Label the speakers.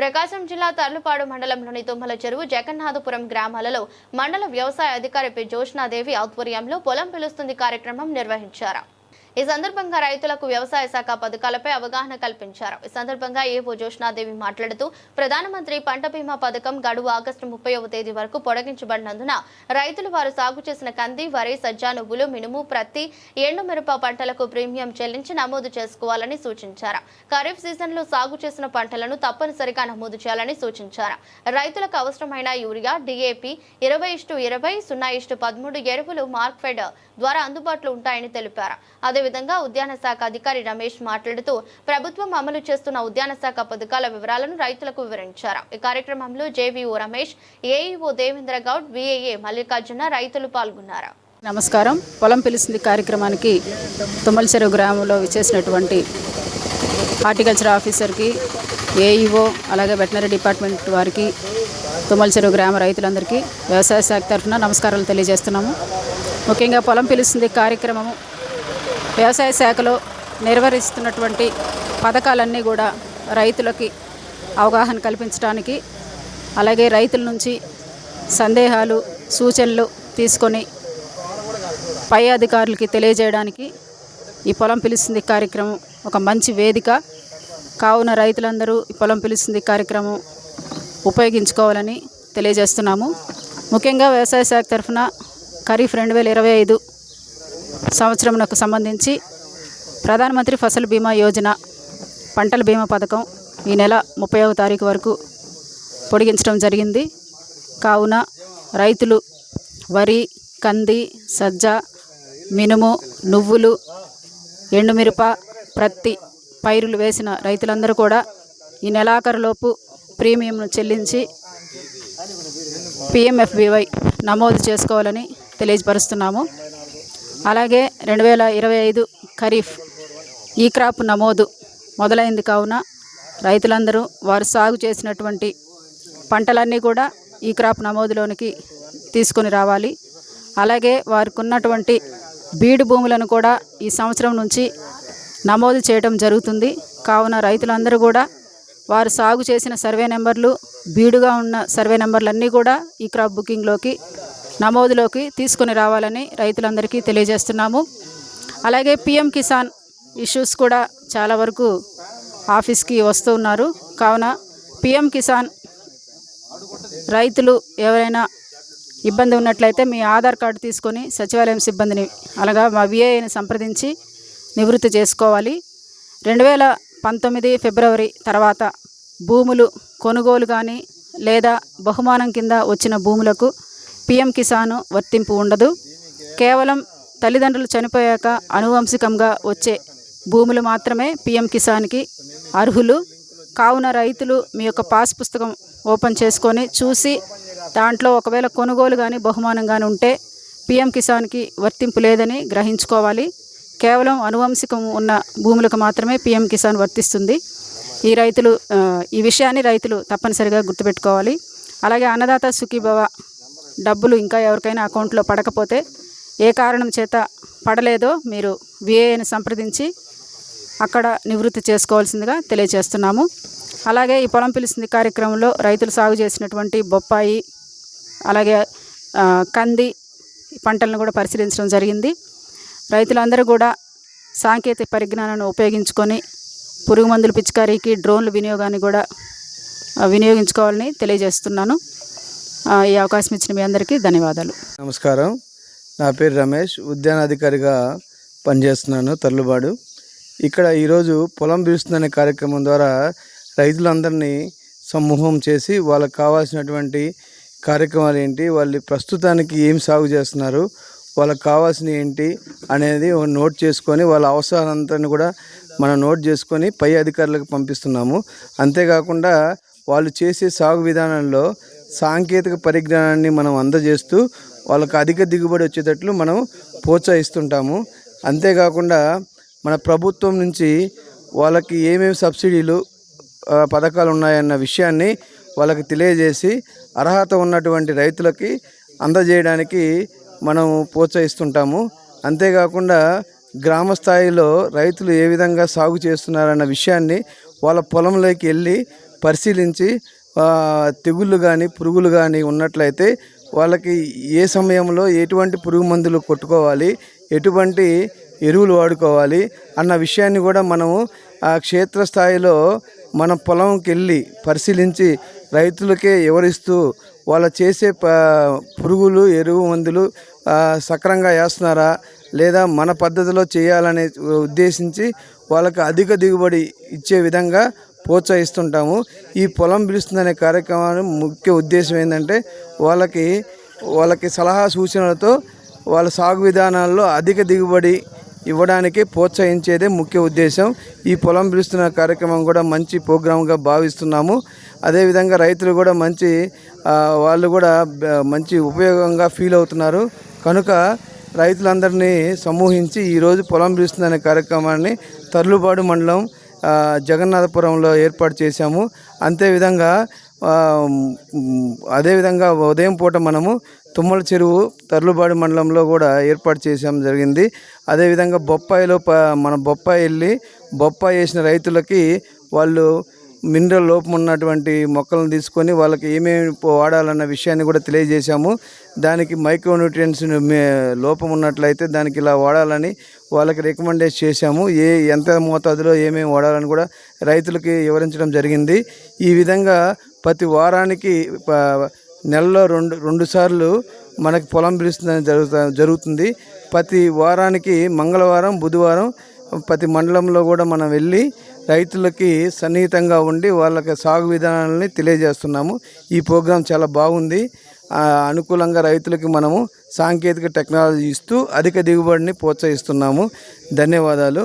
Speaker 1: ప్రకాశం జిల్లా తర్లుపాడు మండలంలోని తుమ్మల చెరువు జగన్నాథపురం గ్రామాలలో మండల వ్యవసాయ అధికారి పి. జోష్నాదేవి ఆధ్వర్యంలో పొలం పిలుస్తుంది కార్యక్రమం నిర్వహించారు. ఈ సందర్భంగా రైతులకు వ్యవసాయ శాఖ పథకాలపై అవగాహన కల్పించారు. ఈ సందర్భంగా ఏవో జోష్నాదేవి మాట్లాడుతూ ప్రధానమంత్రి పంట బీమా పథకం గడువు ఆగస్టు ముప్పైవ తేదీ వరకు పొడిగించబడినందున రైతులు వారు సాగు చేసిన కంది వరి సజ్జ నువ్వులు మినుము ప్రత్తి ఎండుమిరప పంటలకు ప్రీమియం చెల్లించి నమోదు చేసుకోవాలని సూచించారు. ఖరీఫ్ సీజన్లో సాగు చేసిన పంటలను తప్పనిసరిగా నమోదు చేయాలని సూచించారు. రైతులకు అవసరమైన యూరియా డిఏపి ఇరవై ఇష్టు ఇరవై సున్నా ఇష్టు పదమూడు ఎరువులు మార్క్ఫెడ్ ద్వారా అందుబాటులో ఉంటాయని తెలిపారు. అదే అదేవిధంగా ఉద్యాన శాఖ అధికారి రమేష్ మాట్లాడుతూ ప్రభుత్వం అమలు చేస్తున్న ఉద్యాన శాఖ పథకాల వివరాలను రైతులకు వివరించారు. ఈ కార్యక్రమంలో JVO Ramesh AEO Devendra Goud VAA Mallikarjuna రైతులు పాల్గొన్నారు.
Speaker 2: నమస్కారం. పొలం పిలుస్తుంది కార్యక్రమానికి తుమ్మలచెరువు గ్రామంలో విచ్చేసినటువంటి హార్టికల్చర్ ఆఫీసర్కి ఏఈఓ అలాగే వెటనరీ డిపార్ట్మెంట్ వారికి తుమ్మలచెరువు గ్రామ రైతులందరికీ వ్యవసాయ శాఖ తరఫున నమస్కారాలు తెలియజేస్తున్నాము. ముఖ్యంగా పొలం పిలుస్తుంది కార్యక్రమము వ్యవసాయ శాఖలో నిర్వహిస్తున్నటువంటి పథకాలన్నీ కూడా రైతులకి అవగాహన కల్పించడానికి అలాగే రైతుల నుంచి సందేహాలు సూచనలు తీసుకొని పై అధికారులకి తెలియజేయడానికి ఈ పొలం పిలుస్తుంది కార్యక్రమం ఒక మంచి వేదిక. కావున రైతులందరూ ఈ పొలం పిలుస్తుంది కార్యక్రమం ఉపయోగించుకోవాలని తెలియజేస్తున్నాము. ముఖ్యంగా వ్యవసాయ శాఖ తరఫున ఖరీఫ్ రెండు వేల ఇరవై ఐదు సంవత్సరంకు సంబంధించి ప్రధానమంత్రి ఫసల్ బీమా యోజన పంటల బీమా పథకం ఈ నెల ముప్పైవ తారీఖు వరకు పొడిగించడం జరిగింది. కావున రైతులు వరి కంది సజ్జ మినుము నువ్వులు ఎండుమిరప ప్రత్తి పైరులు వేసిన రైతులందరూ కూడా ఈ నెలాఖరులోపు ప్రీమియంను చెల్లించి పిఎంఎఫ్బివై నమోదు చేసుకోవాలని తెలియపరుస్తున్నాము అలాగే రెండు వేల ఇరవై ఐదు ఖరీఫ్ ఈ క్రాప్ నమోదు మొదలైంది కావున రైతులందరూ వారు సాగు చేసినటువంటి పంటలన్నీ కూడా ఈ క్రాప్ నమోదులోనికి తీసుకొని రావాలి. అలాగే వారికి ఉన్నటువంటి బీడు భూములను కూడా ఈ సంవత్సరం నుంచి నమోదు చేయడం జరుగుతుంది. కావున రైతులందరూ కూడా వారు సాగు చేసిన సర్వే నెంబర్లు బీడుగా ఉన్న సర్వే నెంబర్లన్నీ కూడా ఈ క్రాప్ బుకింగ్లోకి నమోదులోకి తీసుకొని రావాలని రైతులందరికీ తెలియజేస్తున్నాము. అలాగే పిఎం కిసాన్ ఇష్యూస్ కూడా చాలా వరకు ఆఫీస్కి వస్తూ ఉన్నారు. కావున పిఎం కిసాన్ రైతులు ఎవరైనా ఇబ్బంది ఉన్నట్లయితే మీ ఆధార్ కార్డు తీసుకొని సచివాలయం సిబ్బందిని అలాగా మా విఏని సంప్రదించి నివృత్తి చేసుకోవాలి. రెండు వేల పంతొమ్మిది ఫిబ్రవరి తర్వాత భూములు కొనుగోలు కానీ లేదా బహుమానం కింద వచ్చిన భూములకు పిఎం కిసాను వర్తింపు ఉండదు. కేవలం తల్లిదండ్రులు చనిపోయాక అనువంశికంగా వచ్చే భూములు మాత్రమే పిఎం కిసాన్కి అర్హులు. కావున రైతులు మీ యొక్క పాస్ పుస్తకం ఓపెన్ చేసుకొని చూసి దాంట్లో ఒకవేళ కొనుగోలు కానీ బహుమానం కానీ ఉంటే పిఎం కిసాన్కి వర్తింపు లేదని గ్రహించుకోవాలి. కేవలం అనువంశికం ఉన్న భూములకు మాత్రమే పిఎం కిసాన్ వర్తిస్తుంది. ఈ రైతులు ఈ విషయాన్ని రైతులు తప్పనిసరిగా గుర్తుపెట్టుకోవాలి. అలాగే అన్నదాత సుఖీభవ డబ్బులు ఇంకా ఎవరికైనా అకౌంట్లో పడకపోతే ఏ కారణం చేత పడలేదో మీరు విఏని సంప్రదించి అక్కడ నివృత్తి చేసుకోవాల్సిందిగా తెలియజేస్తున్నాము. అలాగే ఈ పొలం పిలిచింది కార్యక్రమంలో రైతులు సాగు చేసినటువంటి బొప్పాయి అలాగే కంది పంటలను కూడా పరిశీలించడం జరిగింది. రైతులందరూ కూడా సాంకేతిక పరిజ్ఞానాన్ని ఉపయోగించుకొని పురుగు మందుల పిచికారీకి డ్రోన్ల వినియోగాన్ని కూడా వినియోగించుకోవాలని తెలియజేస్తున్నాను. ఈ అవకాశం ఇచ్చిన మీ అందరికీ ధన్యవాదాలు.
Speaker 3: నమస్కారం. నా పేరు రమేష్. ఉద్యానాధికారిగా పనిచేస్తున్నాను తల్లుబాడు. ఇక్కడ ఈరోజు పొలం పిలుస్తుందనే కార్యక్రమం ద్వారా రైతులందరినీ సమూహం చేసి వాళ్ళకి కావాల్సినటువంటి కార్యక్రమాలు ఏంటి వాళ్ళు ప్రస్తుతానికి ఏం సాగు చేస్తున్నారు వాళ్ళకి కావాల్సిన ఏంటి అనేది నోట్ చేసుకొని వాళ్ళ అవసరాలంతా కూడా మనం నోట్ చేసుకొని పై అధికారులకు పంపిస్తున్నాము. అంతేకాకుండా వాళ్ళు చేసే సాగు విధానంలో సాంకేతిక పరిజ్ఞానాన్ని మనం అందజేస్తూ వాళ్ళకు అధిక దిగుబడి వచ్చేటట్లు మనం ప్రోత్సహిస్తుంటాము. అంతేకాకుండా మన ప్రభుత్వం నుంచి వాళ్ళకి ఏమేమి సబ్సిడీలు పథకాలు ఉన్నాయన్న విషయాన్ని వాళ్ళకి తెలియజేసి అర్హత ఉన్నటువంటి రైతులకి అందజేయడానికి మనం ప్రోత్సహిస్తుంటాము. అంతేకాకుండా గ్రామ స్థాయిలో రైతులు ఏ విధంగా సాగు చేస్తున్నారన్న విషయాన్ని వాళ్ళ పొలంలోకి వెళ్ళి పరిశీలించి తెగుళ్ళు కానీ పురుగులు కానీ ఉన్నట్లయితే వాళ్ళకి ఏ సమయంలో ఎటువంటి పురుగు మందులు కొట్టుకోవాలి ఎటువంటి ఎరువులు వాడుకోవాలి అన్న విషయాన్ని కూడా మనము ఆ క్షేత్రస్థాయిలో మన పొలంకి వెళ్ళి పరిశీలించి రైతులకే వివరిస్తూ వాళ్ళు చేసే ప పురుగులు ఎరువు మందులు సక్రంగా వేస్తున్నారా లేదా మన పద్ధతిలో చేయాలనే ఉద్దేశించి వాళ్ళకి అధిక దిగుబడి ఇచ్చే విధంగా ప్రోత్సహిస్తుంటాము. ఈ పొలం పిలుస్తుందనే కార్యక్రమాన్ని ముఖ్య ఉద్దేశం ఏంటంటే వాళ్ళకి వాళ్ళకి సలహా సూచనలతో వాళ్ళ సాగు విధానాల్లో అధిక దిగుబడి ఇవ్వడానికి ప్రోత్సహించేదే ముఖ్య ఉద్దేశం. ఈ పొలం పిలుస్తున్న కార్యక్రమం కూడా మంచి ప్రోగ్రామ్గా భావిస్తున్నాము. అదేవిధంగా రైతులు కూడా మంచి వాళ్ళు కూడా మంచి ఉపయోగంగా ఫీల్ అవుతున్నారు. కనుక రైతులందరినీ సమూహించి ఈరోజు పొలం పిలుస్తుందనే కార్యక్రమాన్ని తర్లుబాడు మండలం జగన్నాథపురంలో ఏర్పాటు చేశాము. అంతేవిధంగా అదేవిధంగా ఉదయం పూట మనము తుమ్మల చెరువు తర్లుబాడు మండలంలో కూడా ఏర్పాటు చేసాం జరిగింది. అదేవిధంగా బొప్పాయిలో ప మన బొప్పాయి వెళ్ళి బొప్పాయి వేసిన రైతులకి వాళ్ళు మినరల్ లోపం ఉన్నటువంటి మొక్కలను తీసుకొని వాళ్ళకి ఏమేమి వాడాలన్న విషయాన్ని కూడా తెలియజేశాము. దానికి మైక్రోన్యూట్రియన్స్ లోపం ఉన్నట్లయితే దానికి ఇలా వాడాలని వాళ్ళకి రికమెండేషన్ చేశాము. ఏ ఎంత మోతాదులో ఏమేమి వాడాలని కూడా రైతులకి వివరించడం జరిగింది. ఈ విధంగా ప్రతి వారానికి నెలలో రెండు రెండు సార్లు మనకి పొలం పిలుస్తుందని జరుగుతా జరుగుతుంది. ప్రతి వారానికి మంగళవారం బుధవారం ప్రతి మండలంలో కూడా మనం వెళ్ళి రైతులకి సన్నిహితంగా ఉండి వాళ్ళకి సాగు విధానాలని తెలియజేస్తున్నాము. ఈ ప్రోగ్రాం చాలా బాగుంది. అనుకూలంగా రైతులకి మనము సాంకేతిక టెక్నాలజీ ఇస్తూ అధిక దిగుబడిని ప్రోత్సహిస్తున్నాము. ధన్యవాదాలు.